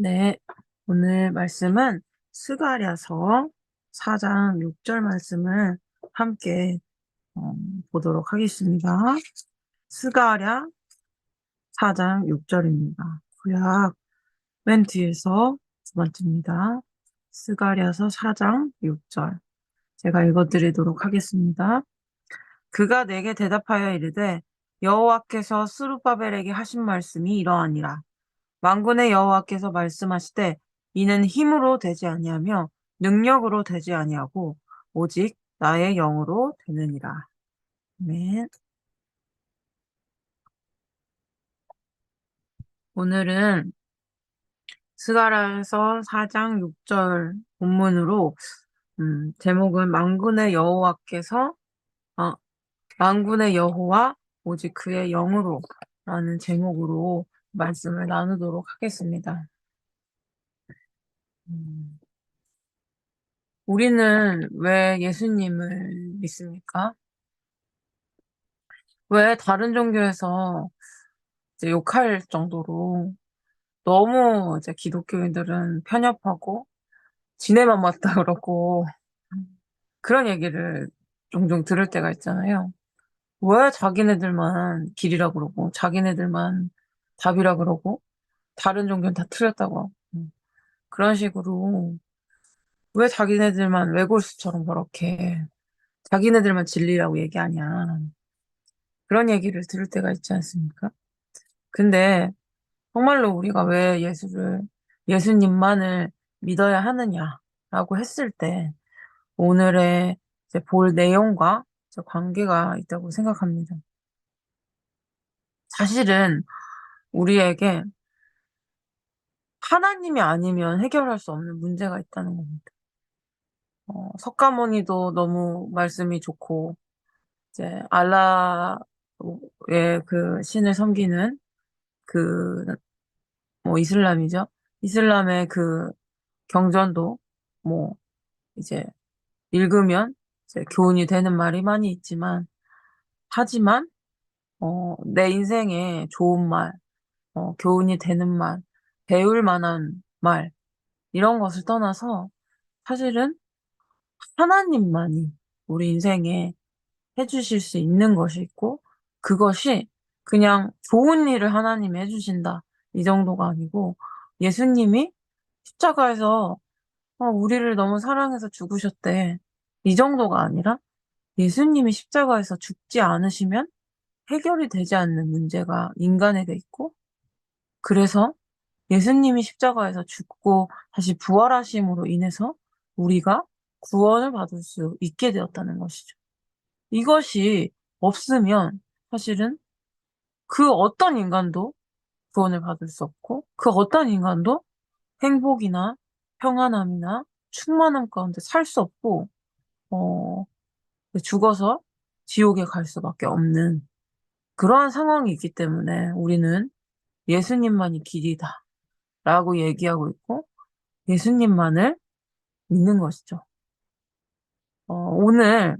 네, 오늘 말씀은 스가랴서 4장 6절 말씀을 함께 어, 보도록 하겠습니다. 스가랴 4장 6절입니다. 구약 맨 뒤에서 두 번째입니다. 스가랴서 4장 6절 제가 읽어드리도록 하겠습니다. 그가 내게 대답하여 이르되 여호와께서 스룹바벨에게 하신 말씀이 이러하니라. 만군의 여호와께서 말씀하시되 이는 힘으로 되지 아니하며 능력으로 되지 아니하고 오직 나의 영으로 되느니라. 아멘. 오늘은 스가랴서 4장 6절 본문으로 음, 제목은 만군의 여호와께서 어, 만군의 여호와 오직 그의 영으로 라는 제목으로 말씀을 나누도록 하겠습니다. 음, 우리는 왜 예수님을 믿습니까? 왜 다른 종교에서 욕할 정도로 너무 이제 기독교인들은 편협하고 지네만 맞다 그러고 그런 얘기를 종종 들을 때가 있잖아요. 왜 자기네들만 길이라 그러고 자기네들만 답이라 그러고 다른 종교는 다 틀렸다고 음, 그런 식으로 왜 자기네들만 외골수처럼 그렇게 자기네들만 진리라고 얘기하냐 그런 얘기를 들을 때가 있지 않습니까? 근데 정말로 우리가 왜 예수를 예수님만을 믿어야 하느냐라고 했을 때 오늘의 볼 내용과 관계가 있다고 생각합니다. 사실은 우리에게 하나님이 아니면 해결할 수 없는 문제가 있다는 겁니다. 어, 석가모니도 너무 말씀이 좋고 이제 알라의 그 신을 섬기는 그 뭐 이슬람이죠. 이슬람의 그 경전도 뭐 이제 읽으면 이제 교훈이 되는 말이 많이 있지만 하지만 어, 내 인생에 좋은 말, 어, 교훈이 되는 말, 배울 만한 말 이런 것을 떠나서 사실은 하나님만이 우리 인생에 해주실 수 있는 것이 있고 그것이 그냥 좋은 일을 하나님이 해주신다. 이 정도가 아니고 예수님이 십자가에서 어, 우리를 너무 사랑해서 죽으셨대. 이 정도가 아니라 예수님이 십자가에서 죽지 않으시면 해결이 되지 않는 문제가 인간에게 있고 그래서 예수님이 십자가에서 죽고 다시 부활하심으로 인해서 우리가 구원을 받을 수 있게 되었다는 것이죠. 이것이 없으면 사실은 그 어떤 인간도 구원을 받을 수 없고 그 어떤 인간도 행복이나 평안함이나 충만함 가운데 살 수 없고 어, 죽어서 지옥에 갈 수밖에 없는 그러한 상황이 있기 때문에 우리는 예수님만이 길이다 라고 얘기하고 있고 예수님만을 믿는 것이죠. 어, 오늘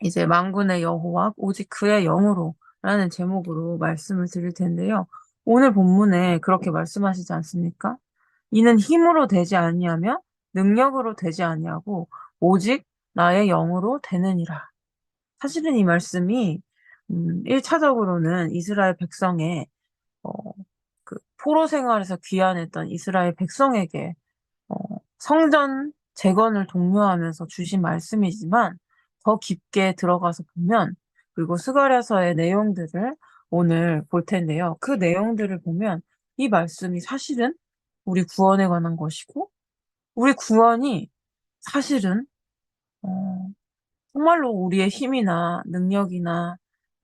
이제 만군의 여호와 오직 그의 영으로 라는 제목으로 말씀을 드릴 텐데요. 오늘 본문에 그렇게 말씀하시지 않습니까? 이는 힘으로 되지 아니하며 능력으로 되지 아니하고 오직 나의 영으로 되느니라. 사실은 이 말씀이 음, 1차적으로는 이스라엘 백성의 어, 그 포로 생활에서 귀환했던 이스라엘 백성에게 어, 성전 재건을 독려하면서 주신 말씀이지만 더 깊게 들어가서 보면 그리고 스가랴서의 내용들을 오늘 볼 텐데요. 그 내용들을 보면 이 말씀이 사실은 우리 구원에 관한 것이고 우리 구원이 사실은 어, 정말로 우리의 힘이나 능력이나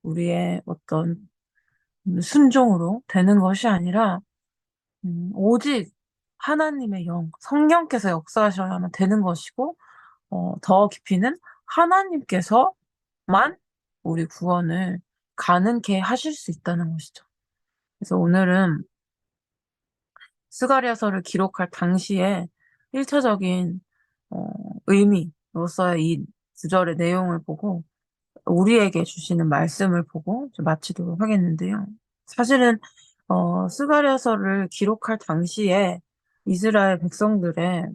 우리의 어떤 순종으로 되는 것이 아니라 음, 오직 하나님의 영, 성령께서 역사하셔야만 되는 것이고 어, 더 깊이는 하나님께서만 우리 구원을 가능케 하실 수 있다는 것이죠. 그래서 오늘은 스가랴서를 기록할 당시에 1차적인 어, 의미로서의 이 구절의 내용을 보고 우리에게 주시는 말씀을 보고 좀 마치도록 하겠는데요. 사실은 어, 스가랴서를 기록할 당시에 이스라엘 백성들의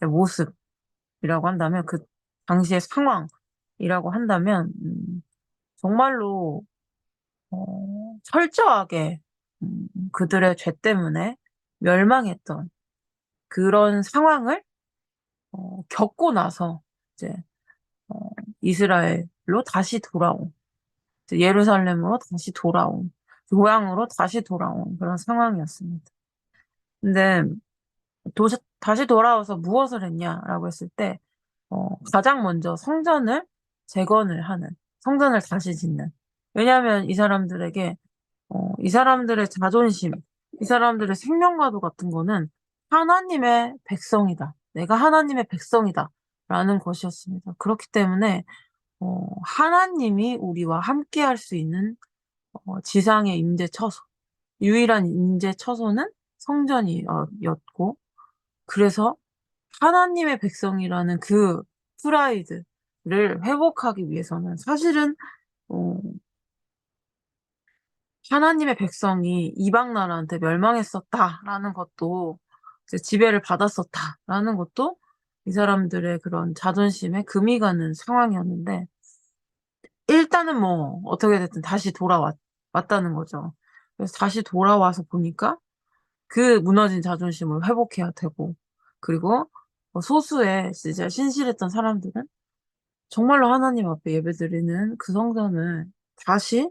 모습이라고 한다면 그 당시의 상황이라고 한다면 음, 정말로 어, 철저하게 음, 그들의 죄 때문에 멸망했던 그런 상황을 어, 겪고 나서 이제 어, 이스라엘로 다시 돌아온 예루살렘으로 다시 돌아온 고향으로 다시 돌아온 그런 상황이었습니다. 근데 도, 다시 돌아와서 무엇을 했냐라고 했을 때 어, 가장 먼저 성전을 재건을 하는 성전을 다시 짓는 왜냐하면 이 사람들에게 어, 이 사람들의 자존심, 이 사람들의 생명과도 같은 거는 하나님의 백성이다. 내가 하나님의 백성이다. 라는 것이었습니다. 그렇기 때문에 어, 하나님이 우리와 함께 할 수 있는 어, 지상의 임재 처소, 유일한 임재 처소는 성전이었고, 그래서 하나님의 백성이라는 그 프라이드를 회복하기 위해서는 사실은 어, 하나님의 백성이 이방 나라한테 멸망했었다라는 것도 지배를 받았었다라는 것도 이 사람들의 그런 자존심에 금이 가는 상황이었는데 일단은 뭐 어떻게 됐든 다시 돌아왔다는 거죠. 그래서 다시 돌아와서 보니까 그 무너진 자존심을 회복해야 되고 그리고 뭐 소수의 진짜 신실했던 사람들은 정말로 하나님 앞에 예배드리는 그 성전을 다시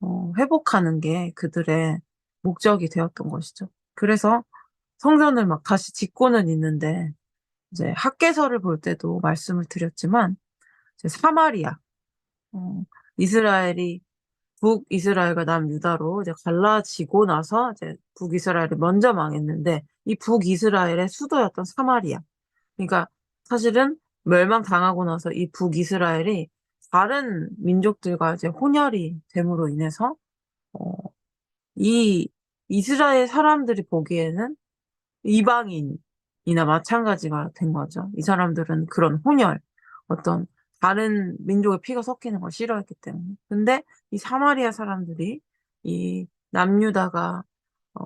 어, 회복하는 게 그들의 목적이 되었던 것이죠. 그래서 성전을 막 다시 짓고는 있는데 이제 학계서를 볼 때도 말씀을 드렸지만 이제 사마리아 어, 이스라엘이 북 이스라엘과 남 유다로 이제 갈라지고 나서 이제 북 이스라엘이 먼저 망했는데 이 북 이스라엘의 수도였던 사마리아. 그러니까 사실은 멸망당하고 나서 이 북 이스라엘이 다른 민족들과 이제 혼혈이 됨으로 인해서 어, 이 이스라엘 사람들이 보기에는 이방인 이나 마찬가지가 된 거죠. 이 사람들은 그런 혼혈, 어떤 다른 민족의 피가 섞이는 걸 싫어했기 때문에. 근데 이 사마리아 사람들이 이 남유다가 어,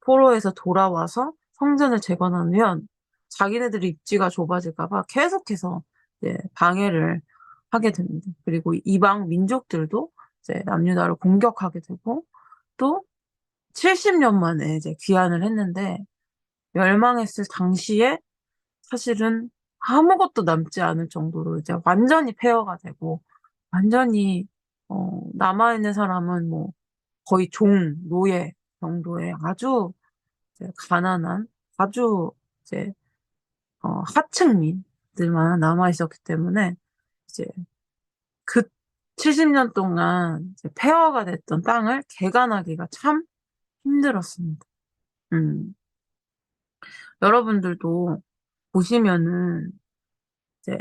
포로에서 돌아와서 성전을 재건하면 자기네들이 입지가 좁아질까봐 계속해서 이제 방해를 하게 됩니다. 그리고 이방 민족들도 이제 남유다를 공격하게 되고 또 70년 만에 이제 귀환을 했는데 멸망했을 당시에 사실은 아무것도 남지 않을 정도로 이제 완전히 폐허가 되고 완전히 어, 남아 있는 사람은 뭐 거의 종, 노예 정도의 아주 가난한 아주 이제 어, 하층민들만 남아 있었기 때문에 이제 그 70년 동안 이제 폐허가 됐던 땅을 개간하기가 참 힘들었습니다. 음. 여러분들도 보시면은 이제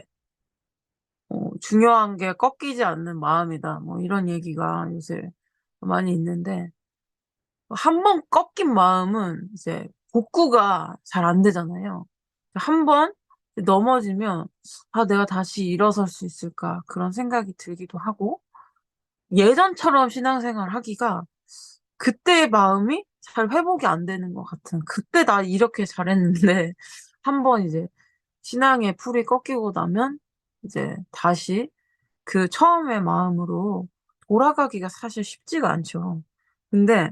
어, 중요한 게 꺾이지 않는 마음이다. 뭐 이런 얘기가 요새 많이 있는데 한 번 꺾인 마음은 이제 복구가 잘 안 되잖아요. 한 번 넘어지면 아 내가 다시 일어설 수 있을까 그런 생각이 들기도 하고 예전처럼 신앙생활 하기가 그때의 마음이 잘 회복이 안 되는 것 같은 그때 나 이렇게 잘했는데 한번 이제 신앙의 풀이 꺾이고 나면 이제 다시 그 처음의 마음으로 돌아가기가 사실 쉽지가 않죠. 근데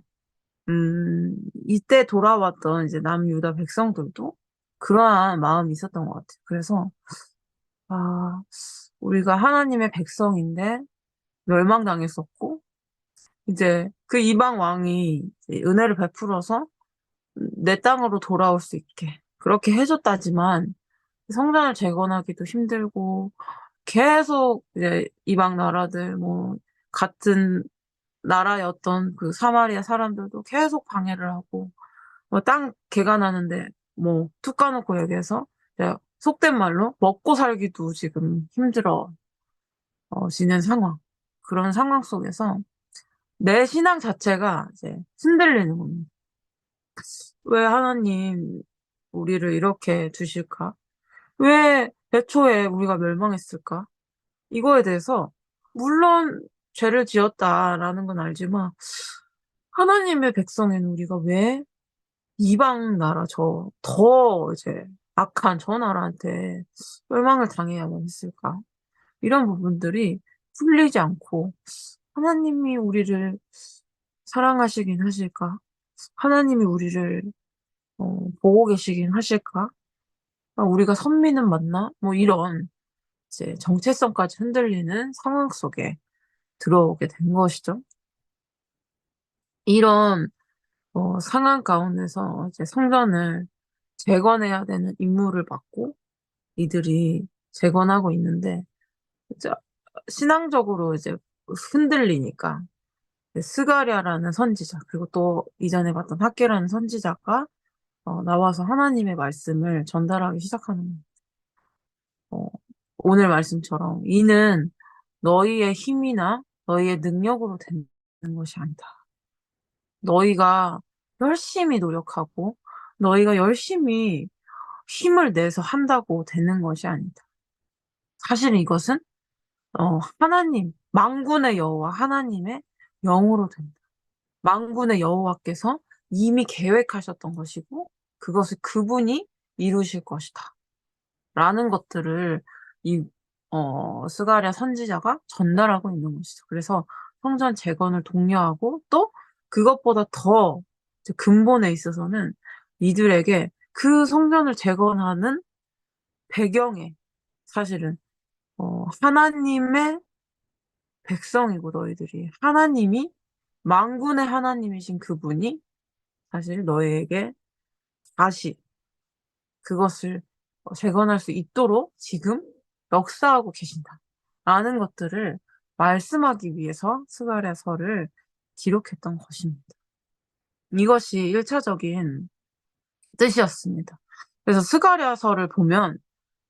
음 이때 돌아왔던 이제 남유다 백성들도 그러한 마음이 있었던 것 같아요. 그래서 아 우리가 하나님의 백성인데 멸망당했었고 이제 그 이방 왕이 은혜를 베풀어서 내 땅으로 돌아올 수 있게 그렇게 해줬다지만 성전을 재건하기도 힘들고 계속 이제 이방 나라들 뭐 같은 나라였던 그 사마리아 사람들도 계속 방해를 하고 뭐 땅 개간하는데 뭐 툭 까놓고 얘기해서 속된 말로 먹고 살기도 지금 힘들어 어, 지는 상황 그런 상황 속에서 내 신앙 자체가 이제 흔들리는 겁니다. 왜 하나님 우리를 이렇게 두실까? 왜 애초에 우리가 멸망했을까? 이거에 대해서 물론 죄를 지었다라는 건 알지만 하나님의 백성인 우리가 왜 이방 나라 저 더 이제 악한 저 나라한테 멸망을 당해야만 했을까? 이런 부분들이 풀리지 않고 하나님이 우리를 사랑하시긴 하실까? 하나님이 우리를 어, 보고 계시긴 하실까? 아, 우리가 선민은 맞나? 뭐 이런 이제 정체성까지 흔들리는 상황 속에 들어오게 된 것이죠. 이런 어, 상황 가운데서 이제 성전을 재건해야 되는 임무를 받고 이들이 재건하고 있는데 이제 신앙적으로 이제 흔들리니까 스가랴라는 선지자 그리고 또 이전에 봤던 학계라는 선지자가 어, 나와서 하나님의 말씀을 전달하기 시작하는 거예요. 어, 오늘 말씀처럼 이는 너희의 힘이나 너희의 능력으로 되는 것이 아니다. 너희가 열심히 노력하고 너희가 열심히 힘을 내서 한다고 되는 것이 아니다. 사실 이것은 어, 하나님, 망군의 여호와 하나님의 영으로 된다. 망군의 여호와께서 이미 계획하셨던 것이고 그것을 그분이 이루실 것이다. 라는 것들을 이 어, 스가랴 선지자가 전달하고 있는 것이죠. 그래서 성전 재건을 독려하고 또 그것보다 더 근본에 있어서는 이들에게 그 성전을 재건하는 배경에 사실은 어, 하나님의 백성이고 너희들이 하나님이 만군의 하나님이신 그분이 사실 너희에게 다시 그것을 재건할 수 있도록 지금 역사하고 계신다. 라는 것들을 말씀하기 위해서 스가랴서를 기록했던 것입니다. 이것이 1차적인 뜻이었습니다. 그래서 스가랴서를 보면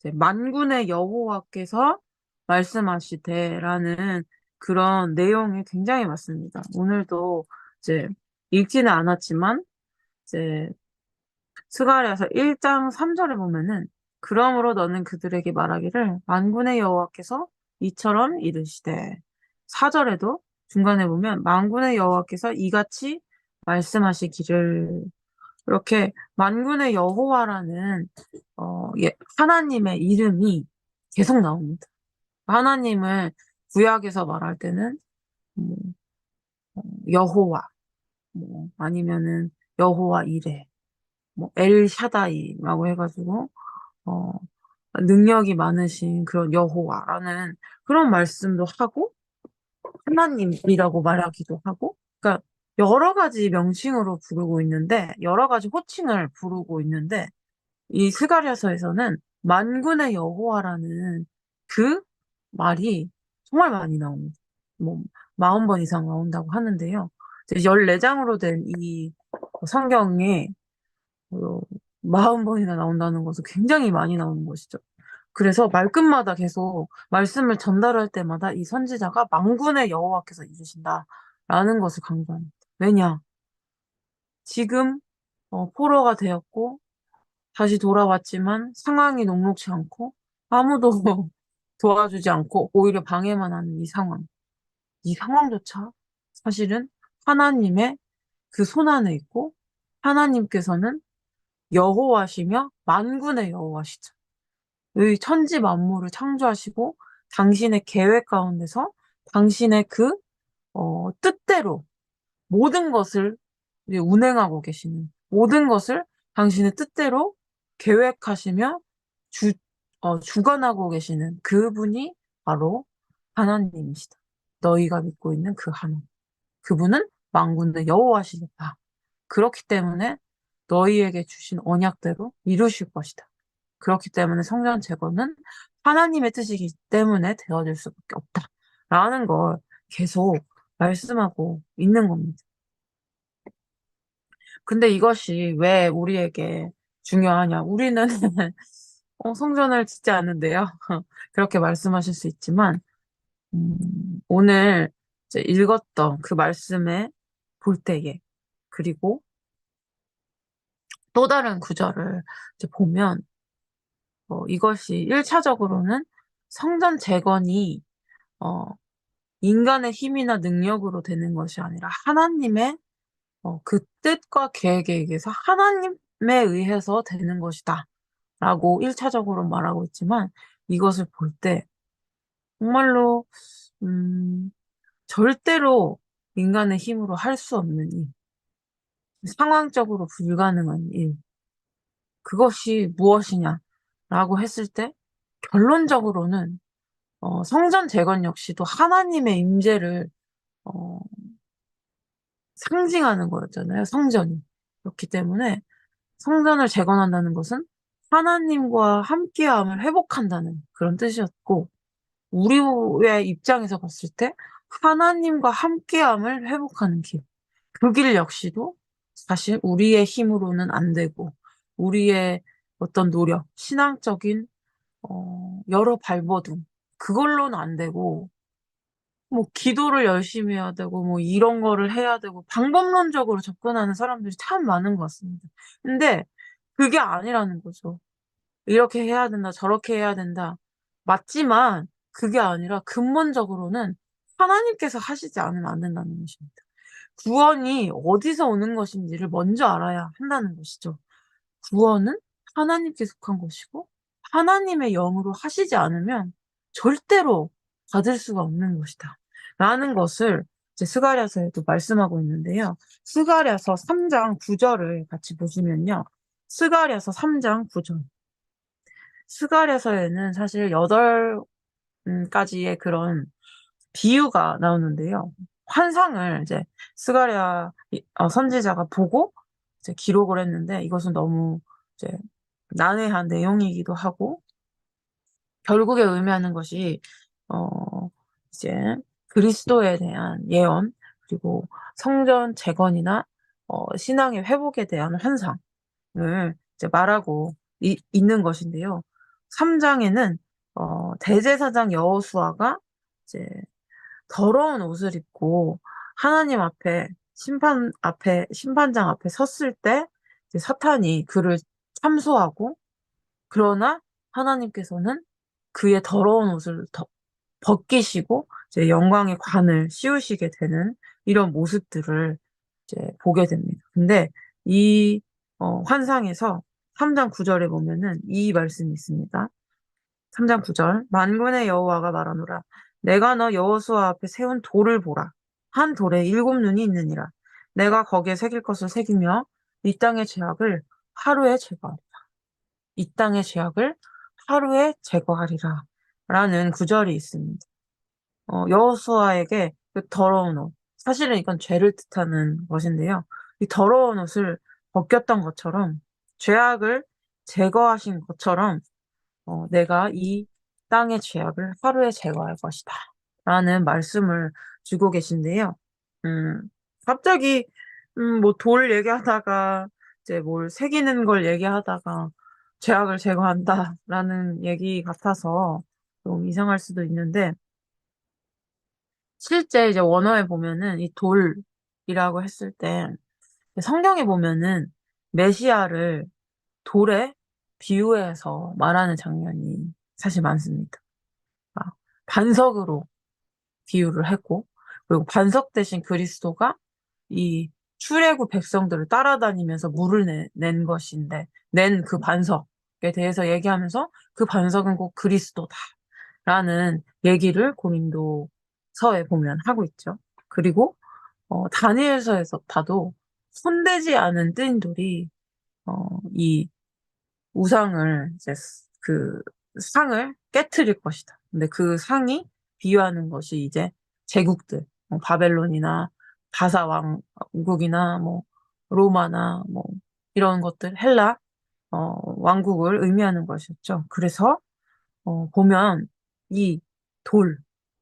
만군의 여호와께서 말씀하시되라는 그런 내용이 굉장히 많습니다. 오늘도 이제 읽지는 않았지만 이제 스가랴서 1장 3절에 보면은 그러므로 너는 그들에게 말하기를 만군의 여호와께서 이처럼 이르시되 4절에도 중간에 보면 만군의 여호와께서 이같이 말씀하시기를 이렇게 만군의 여호와라는 어, 예, 하나님의 이름이 계속 나옵니다. 하나님을 구약에서 말할 때는 뭐, 어, 여호와 뭐 아니면은 여호와 이레 뭐 엘샤다이라고 해가지고 어, 능력이 많으신 그런 여호와라는 그런 말씀도 하고 하나님이라고 말하기도 하고 그러니까 여러 가지 명칭으로 부르고 있는데 여러 가지 호칭을 부르고 있는데 이 스가랴서에서는 만군의 여호와라는 그 말이 정말 많이 나옵니다. 뭐 40번 이상 나온다고 하는데요. 14장으로 된 이 성경에 40번이나 나온다는 것은 굉장히 많이 나오는 것이죠. 그래서 말끝마다 계속 말씀을 전달할 때마다 이 선지자가 망군의 여호와께서 이르신다라는 것을 강조합니다. 왜냐? 지금 어, 포로가 되었고 다시 돌아왔지만 상황이 녹록치 않고 아무도 도와주지 않고 오히려 방해만 하는 이 상황. 이 상황조차 사실은 하나님의 그 손안에 있고 하나님께서는 여호와시며 만군의 여호와시죠. 의 천지 만물을 창조하시고 당신의 계획 가운데서 당신의 그 어, 뜻대로 모든 것을 운행하고 계시는 모든 것을 당신의 뜻대로 계획하시며 주, 어, 주관하고 계시는 그분이 바로 하나님이시다. 너희가 믿고 있는 그 하나님. 그분은 만군의 여호와시겠다. 그렇기 때문에 너희에게 주신 언약대로 이루실 것이다. 그렇기 때문에 성전 재건은 하나님의 뜻이기 때문에 되어질 수밖에 없다. 라는 걸 계속 말씀하고 있는 겁니다. 근데 이것이 왜 우리에게 중요하냐? 우리는 어, 성전을 짓지 않는데요. 그렇게 말씀하실 수 있지만 음, 오늘 읽었던 그 말씀에 볼 때에 그리고 또 다른 구절을 보면 어, 이것이 1차적으로는 성전 재건이 어, 인간의 힘이나 능력으로 되는 것이 아니라 하나님의 어, 그 뜻과 계획에 의해서 하나님에 의해서 되는 것이다. 라고 1차적으로 말하고 있지만 이것을 볼 때 정말로 음, 절대로 인간의 힘으로 할 수 없는 일, 상황적으로 불가능한 일, 그것이 무엇이냐라고 했을 때 결론적으로는 어, 성전 재건 역시도 하나님의 임재를 어, 상징하는 거였잖아요. 성전이. 그렇기 때문에 성전을 재건한다는 것은 하나님과 함께함을 회복한다는 그런 뜻이었고 우리의 입장에서 봤을 때 하나님과 함께함을 회복하는 길. 그 길 역시도 사실 우리의 힘으로는 안 되고 우리의 어떤 노력, 신앙적인 어, 여러 발버둥 그걸로는 안 되고 뭐 기도를 열심히 해야 되고 뭐 이런 거를 해야 되고 방법론적으로 접근하는 사람들이 참 많은 것 같습니다. 근데 그게 아니라는 거죠. 이렇게 해야 된다, 저렇게 해야 된다. 맞지만 그게 아니라 근본적으로는 하나님께서 하시지 않으면 안 된다는 것입니다. 구원이 어디서 오는 것인지를 먼저 알아야 한다는 것이죠. 구원은 하나님께 속한 것이고 하나님의 영으로 하시지 않으면 절대로 받을 수가 없는 것이다. 라는 것을 이제 스가랴서에도 말씀하고 있는데요. 스가랴서 3장 9절을 같이 보시면요. 스가랴서 3장 9절. 스가랴서에는 사실 8가지의 그런 비유가 나오는데요. 환상을 이제 스가랴 어, 선지자가 보고 이제 기록을 했는데 이것은 너무 이제 난해한 내용이기도 하고 결국에 의미하는 것이 어 이제 그리스도에 대한 예언 그리고 성전 재건이나 어, 신앙의 회복에 대한 환상을 이제 말하고 이, 있는 것인데요. 3장에는 어, 대제사장 여호수아가 이제 더러운 옷을 입고 하나님 앞에 심판 앞에 심판장 앞에 섰을 때 사탄이 그를 참소하고 그러나 하나님께서는 그의 더러운 옷을 더, 벗기시고 이제 영광의 관을 씌우시게 되는 이런 모습들을 이제 보게 됩니다. 근데 이 어, 환상에서 3장 9절에 보면은 이 말씀이 있습니다. 3장 9절. 만군의 여호와가 말하노라. 내가 너 여호수아 앞에 세운 돌을 보라. 한 돌에 일곱 눈이 있느니라. 내가 거기에 새길 것을 새기며 이 땅의 죄악을 하루에 제거하리라. 이 땅의 죄악을 하루에 제거하리라 라는 구절이 있습니다. 어, 여호수아에게 그 더러운 옷 사실은 이건 죄를 뜻하는 것인데요. 이 더러운 옷을 벗겼던 것처럼 죄악을 제거하신 것처럼 어, 내가 이 땅의 죄악을 하루에 제거할 것이다. 라는 말씀을 주고 계신데요. 음, 갑자기, 음, 뭐, 돌 얘기하다가, 이제 뭘 새기는 걸 얘기하다가, 죄악을 제거한다. 라는 얘기 같아서 좀 이상할 수도 있는데, 실제 이제 원어에 보면은 이 돌이라고 했을 때, 성경에 보면은 메시아를 돌에 비유해서 말하는 장면이 사실 많습니다. 아, 반석으로 비유를 했고, 그리고 반석 대신 그리스도가 이 출애굽 백성들을 따라다니면서 물을 내, 낸 것인데, 낸 그 반석에 대해서 얘기하면서 그 반석은 꼭 그리스도다. 라는 얘기를 고린도서에 보면 하고 있죠. 그리고, 어, 다니엘서에서 봐도 손대지 않은 뜬 돌이, 어, 이 우상을 이제 그 상을 깨뜨릴 것이다. 근데 그 상이 비유하는 것이 이제 제국들, 뭐 바벨론이나 바사 왕국이나 뭐 로마나 뭐 이런 것들 헬라 어, 왕국을 의미하는 것이었죠. 그래서 어, 보면 이 돌,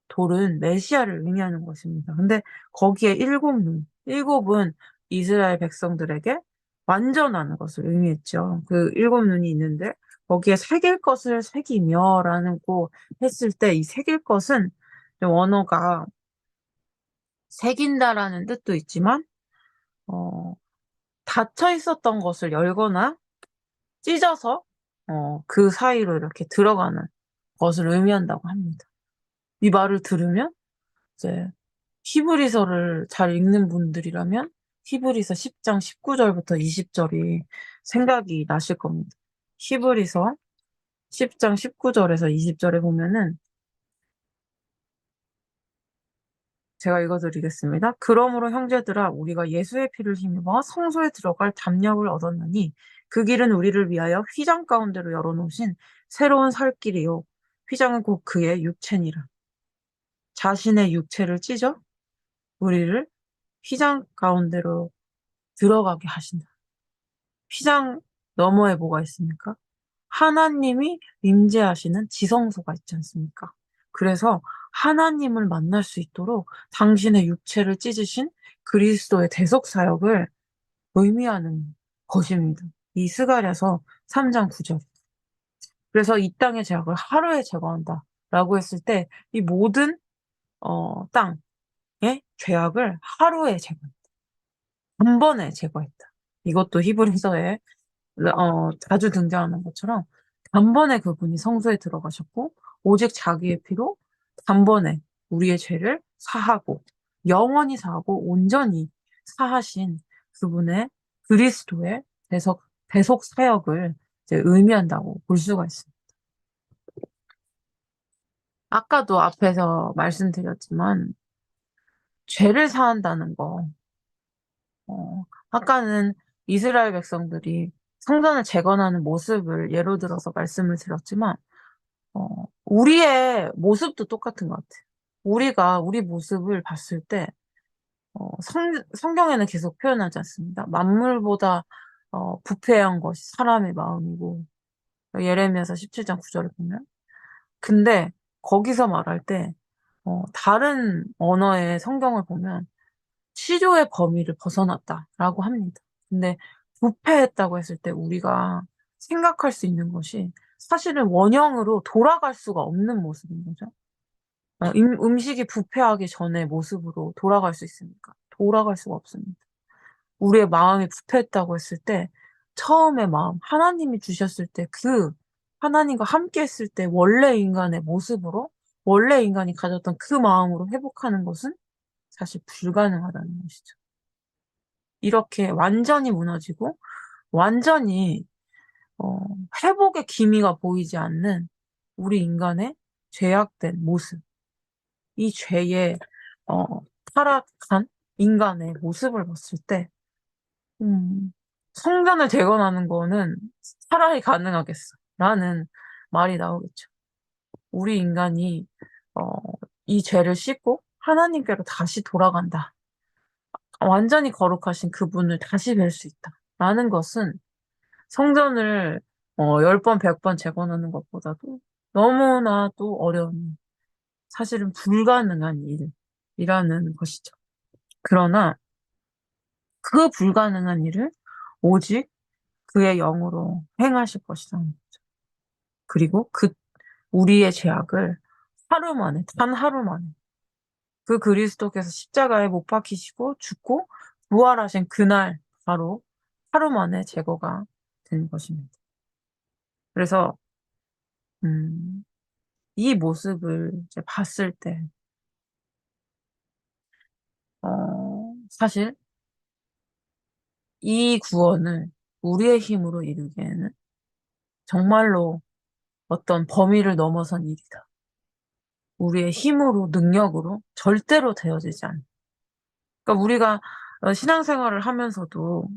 돌은 메시아를 의미하는 것입니다. 근데 거기에 일곱 눈, 일곱은 이스라엘 백성들에게 완전한 것을 의미했죠. 그 일곱 눈이 있는데 거기에 새길 것을 새기며라는 거 했을 때 이 새길 것은 원어가 새긴다라는 뜻도 있지만 어, 닫혀 있었던 것을 열거나 찢어서 어, 그 사이로 이렇게 들어가는 것을 의미한다고 합니다. 이 말을 들으면 이제 히브리서를 잘 읽는 분들이라면 히브리서 10장 19절부터 20절이 생각이 나실 겁니다. 히브리서 10장 19절에서 20절에 보면은 제가 읽어드리겠습니다. 그러므로 형제들아 우리가 예수의 피를 힘입어 성소에 들어갈 담력을 얻었느니 그 길은 우리를 위하여 휘장 가운데로 열어놓으신 새로운 살 길이요 휘장은 곧 그의 육체니라. 자신의 육체를 찢어 우리를 휘장 가운데로 들어가게 하신다. 휘장 너머에 뭐가 있습니까? 하나님이 임재하시는 지성소가 있지 않습니까? 그래서 하나님을 만날 수 있도록 당신의 육체를 찢으신 그리스도의 대속 사역을 의미하는 것입니다. 이 스가랴서 3장 9절. 그래서 이 땅의 죄악을 하루에 제거한다. 라고 했을 때 이 모든 어, 땅의 죄악을 하루에 제거했다. 한 번에 제거했다. 이것도 히브리서에 어, 자주 등장하는 것처럼 단번에 그분이 성소에 들어가셨고 오직 자기의 피로 단번에 우리의 죄를 사하고 영원히 사하고 온전히 사하신 그분의 그리스도의 대속, 대속 사역을 의미한다고 볼 수가 있습니다. 아까도 앞에서 말씀드렸지만 죄를 사한다는 거 어, 아까는 이스라엘 백성들이 성전을 재건하는 모습을 예로 들어서 말씀을 드렸지만 어, 우리의 모습도 똑같은 것 같아요. 우리가 우리 모습을 봤을 때 어, 성, 성경에는 계속 표현하지 않습니다. 만물보다 어, 부패한 것이 사람의 마음이고 예레미야서 17장 9절을 보면 근데 거기서 말할 때 어, 다른 언어의 성경을 보면 치료의 범위를 벗어났다라고 합니다. 근데 부패했다고 했을 때 우리가 생각할 수 있는 것이 사실은 원형으로 돌아갈 수가 없는 모습인 거죠. 어, 음, 음식이 부패하기 전에 모습으로 돌아갈 수 있습니까? 돌아갈 수가 없습니다. 우리의 마음이 부패했다고 했을 때 처음의 마음, 하나님이 주셨을 때 그 하나님과 함께 했을 때 원래 인간의 모습으로 원래 인간이 가졌던 그 마음으로 회복하는 것은 사실 불가능하다는 것이죠. 이렇게 완전히 무너지고 완전히 어, 회복의 기미가 보이지 않는 우리 인간의 죄악된 모습, 이 죄의 어, 타락한 인간의 모습을 봤을 때 음, 성전을 재건하는 거는 차라리 가능하겠어. 라는 말이 나오겠죠. 우리 인간이 어, 이 죄를 씻고 하나님께로 다시 돌아간다. 완전히 거룩하신 그분을 다시 뵐 수 있다. 라는 것은 성전을 어, 10번, 100번 재건하는 것보다도 너무나 또 어려운, 사실은 불가능한 일이라는 것이죠. 그러나 그 불가능한 일을 오직 그의 영으로 행하실 것이라는 거죠. 그리고 그 우리의 죄악을 하루 만에, 단 하루 만에 그 그리스도께서 십자가에 못 박히시고 죽고 부활하신 그날 바로 하루 만에 제거가 된 것입니다. 그래서 음, 이 모습을 이제 봤을 때 어, 사실 이 구원을 우리의 힘으로 이루기에는 정말로 어떤 범위를 넘어선 일이다. 우리의 힘으로, 능력으로 절대로 되어지지 않아. 그러니까 우리가 어, 신앙생활을 하면서도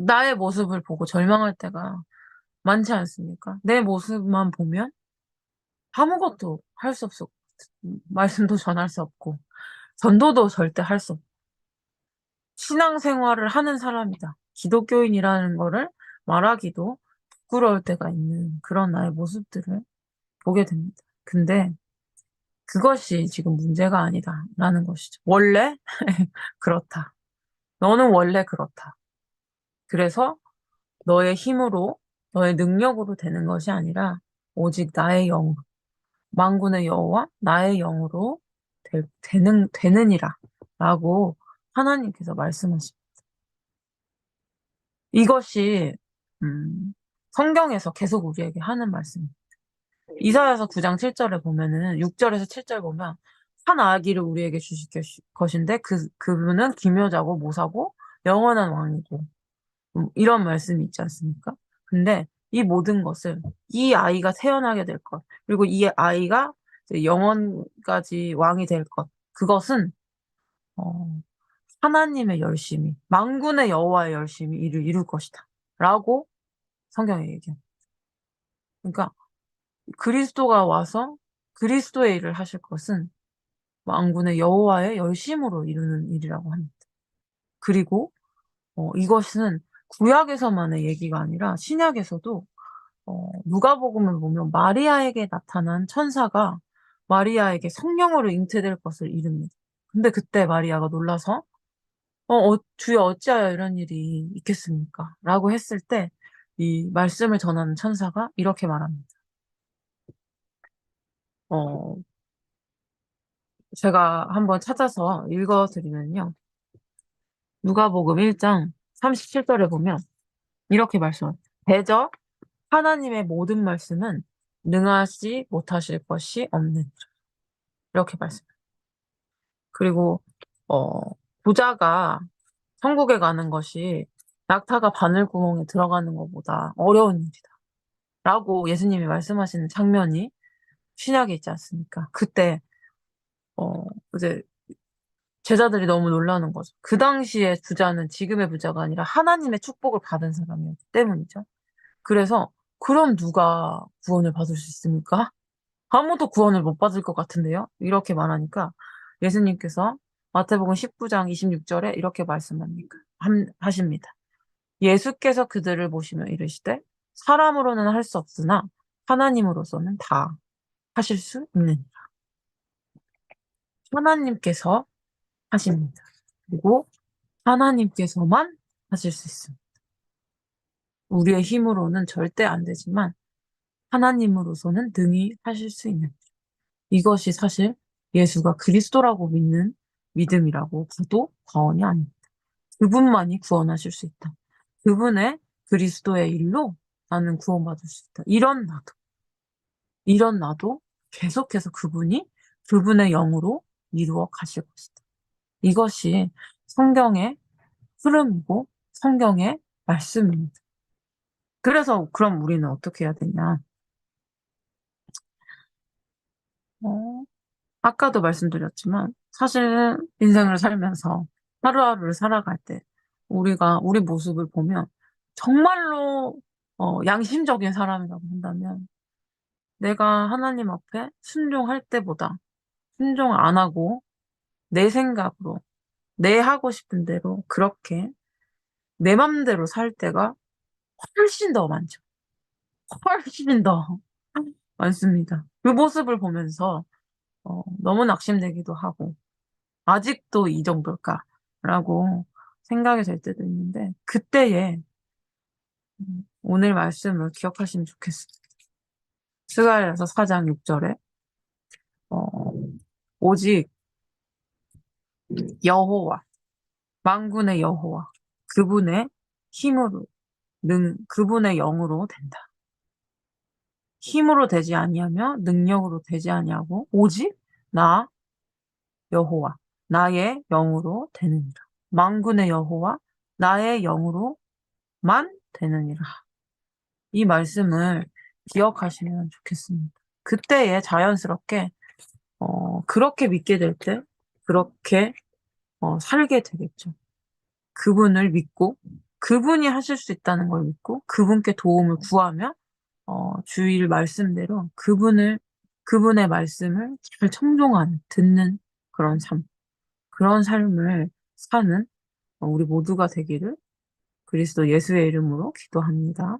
나의 모습을 보고 절망할 때가 많지 않습니까? 내 모습만 보면 아무것도 할 수 없어. 말씀도 전할 수 없고, 전도도 절대 할 수 없고, 신앙생활을 하는 사람이다. 기독교인이라는 거를 말하기도 부끄러울 때가 있는 그런 나의 모습들을 보게 됩니다. 근데 그것이 지금 문제가 아니다. 라는 것이죠. 원래 그렇다. 너는 원래 그렇다. 그래서 너의 힘으로, 너의 능력으로 되는 것이 아니라 오직 나의 영, 망군의 여호와 나의 영으로 되, 되는, 되느니라. 라고 하나님께서 말씀하십니다. 이것이, 음, 성경에서 계속 우리에게 하는 말씀입니다. 이사야서 9장 7절에 보면은 6절에서 7절 보면 한 아기를 우리에게 주실 것인데 그 그분은 기묘자고 모사고 영원한 왕이고 음, 이런 말씀이 있지 않습니까? 근데 이 모든 것을 이 아이가 태어나게 될 것, 그리고 이 아이가 영원까지 왕이 될 것, 그것은 어, 하나님의 열심이, 만군의 여호와의 열심이 이를 이룰 것이다. 라고 성경에 얘기합니다. 그러니까 그리스도가 와서 그리스도의 일을 하실 것은 만군의 여호와의 열심으로 이루는 일이라고 합니다. 그리고 어, 이것은 구약에서만의 얘기가 아니라 신약에서도 어, 누가복음을 보면 마리아에게 나타난 천사가 마리아에게 성령으로 잉태될 것을 이릅니다. 근데 그때 마리아가 놀라서 어, 어, 주여 어찌하여 이런 일이 있겠습니까? 라고 했을 때 이 말씀을 전하는 천사가 이렇게 말합니다. 어, 제가 한번 찾아서 읽어드리면요. 누가복음 1장 37절에 보면 이렇게 말씀합니다. 대저 하나님의 모든 말씀은 능하지 못하실 것이 없는 이렇게 말씀. 그리고 어 부자가 천국에 가는 것이 낙타가 바늘구멍에 들어가는 것보다 어려운 일이다. 라고 예수님이 말씀하시는 장면이 신약에 있지 않습니까? 그때 어 이제 제자들이 너무 놀라는 거죠. 그 당시에 부자는 지금의 부자가 아니라 하나님의 축복을 받은 사람이었기 때문이죠. 그래서 그럼 누가 구원을 받을 수 있습니까? 아무도 구원을 못 받을 것 같은데요? 이렇게 말하니까 예수님께서 마태복음 19장 26절에 이렇게 말씀합니다. 하십니다. 예수께서 그들을 보시며 이르시되 사람으로는 할 수 없으나 하나님으로서는 다 하실 수 있느니라. 하나님께서 하십니다. 그리고 하나님께서만 하실 수 있습니다. 우리의 힘으로는 절대 안 되지만 하나님으로서는 능히 하실 수 있는 이것이 사실 예수가 그리스도라고 믿는 믿음이라고 봐도 과언이 아닙니다. 그분만이 구원하실 수 있다. 그분의 그리스도의 일로 나는 구원받을 수 있다. 이런 나도, 이런 나도 계속해서 그분이 그분의 영으로 이루어 가실 것이다. 이것이 성경의 흐름이고 성경의 말씀입니다. 그래서 그럼 우리는 어떻게 해야 되냐? 어, 아까도 말씀드렸지만 사실 인생을 살면서 하루하루를 살아갈 때 우리가 우리 모습을 보면 정말로 어, 양심적인 사람이라고 한다면 내가 하나님 앞에 순종할 때보다 순종 안 하고 내 생각으로 내 하고 싶은 대로 그렇게 내 맘대로 살 때가 훨씬 더 많죠. 훨씬 더 많습니다. 그 모습을 보면서 어, 너무 낙심되기도 하고 아직도 이 정도일까라고 생각이 될 때도 있는데 그때에 음, 오늘 말씀을 기억하시면 좋겠습니다. 스가랴서 4장 6절에 어, 오직 여호와 만군의 여호와 그분의 힘으로 능 그분의 영으로 된다. 힘으로 되지 아니하며 능력으로 되지 아니하고 오직 나 여호와 나의 영으로 되느니라. 만군의 여호와 나의 영으로만 되느니라. 이 말씀을 기억하시면 좋겠습니다. 그때에 자연스럽게 어, 그렇게 믿게 될 때 그렇게 어, 살게 되겠죠. 그분을 믿고 그분이 하실 수 있다는 걸 믿고 그분께 도움을 구하며 어, 주일 말씀대로 그분을 그분의 말씀을 잘 청종하는 듣는 그런 삶 그런 삶을 사는 우리 모두가 되기를 그리스도 예수의 이름으로 기도합니다.